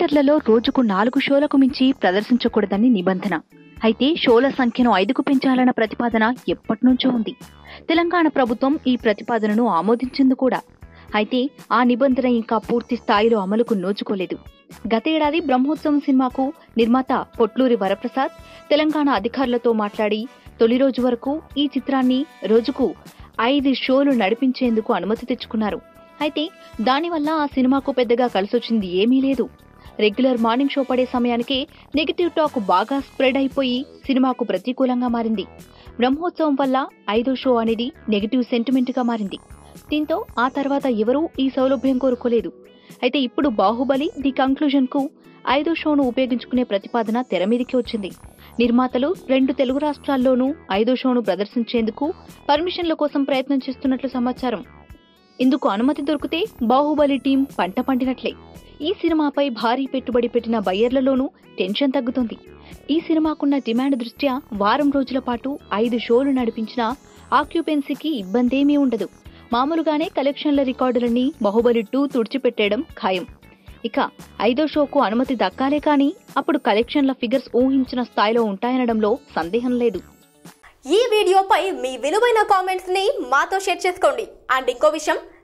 థియేటర్లలో రోజుకు నాలుగు షోలకు మించి ప్రదర్శించకూడదని నిబంధన. అయితే షోల సంఖ్యను ఐదుకు పెంచాలన్న ప్రతిపాదన ఎప్పటినుంచో ఉంది. తెలంగాణ ప్రభుత్వం ఈ ప్రతిపాదనను ఆమోదించింది కూడా. అయితే ఆ నిబంధన ఇంకా పూర్తి స్థాయిలో అమలుకు నోచుకోలేదు. గతేడాది బ్రహ్మోత్సవం సినిమాకు నిర్మాత పొట్లూరి వరప్రసాద్ తెలంగాణ అధికారులతో మాట్లాడి తొలి రోజు వరకు ఈ చిత్రాన్ని రోజుకు ఐదు షోలు నడిపించేందుకు అనుమతి తెచ్చుకున్నారు. అయితే దానివల్ల ఆ సినిమాకు పెద్దగా కలిసొచ్చింది ఏమీ లేదు. రెగ్యులర్ మార్నింగ్ షో పడే సమయానికి నెగిటివ్ టాక్ బాగా స్ప్రెడ్ అయిపోయి సినిమాకు ప్రతికూలంగా మారింది. బ్రహ్మోత్సవం వల్ల ఐదో షో అనేది నెగిటివ్ సెంటిమెంట్గా మారింది. దీంతో ఆ తర్వాత ఎవరూ ఈ సౌలభ్యం కోరుకోలేదు. అయితే ఇప్పుడు బాహుబలి ది కంక్లూజన్కు ఐదో షోను ఉపయోగించుకునే ప్రతిపాదన తెర మీదికి వచ్చింది. నిర్మాతలు రెండు తెలుగు రాష్ట్రాల్లోనూ ఐదో షోను ప్రదర్శించేందుకు పర్మిషన్ల కోసం ప్రయత్నం చేస్తున్నట్లు సమాచారం. ఇందుకు అనుమతి దొరికితే బాహుబలి టీం పంట పండినట్లే. ఈ సినిమాపై భారీ పెట్టుబడి పెట్టిన బయ్యర్లలోనూ టెన్షన్ తగ్గుతుంది. ఈ సినిమాకున్న డిమాండ్ దృష్ట్యా వారం రోజుల పాటు ఐదు షోలు నడిపించిన ఆక్యుపెన్సీకి ఇబ్బందేమీ ఉండదు. మామూలుగానే కలెక్షన్ల రికార్డులన్నీ బాహుబలి టూ తుడిచిపెట్టేయడం ఖాయం. ఇక ఐదో షోకు అనుమతి దక్కాలే కానీ అప్పుడు కలెక్షన్ల ఫిగర్స్ ఊహించిన స్థాయిలో ఉంటాయనడంలో సందేహం లేదు. ఈ వీడియోపై మీ విలువైన కామెంట్స్ని మాతో షేర్ చేసుకోండి. అండ్ ఇంకో విషయం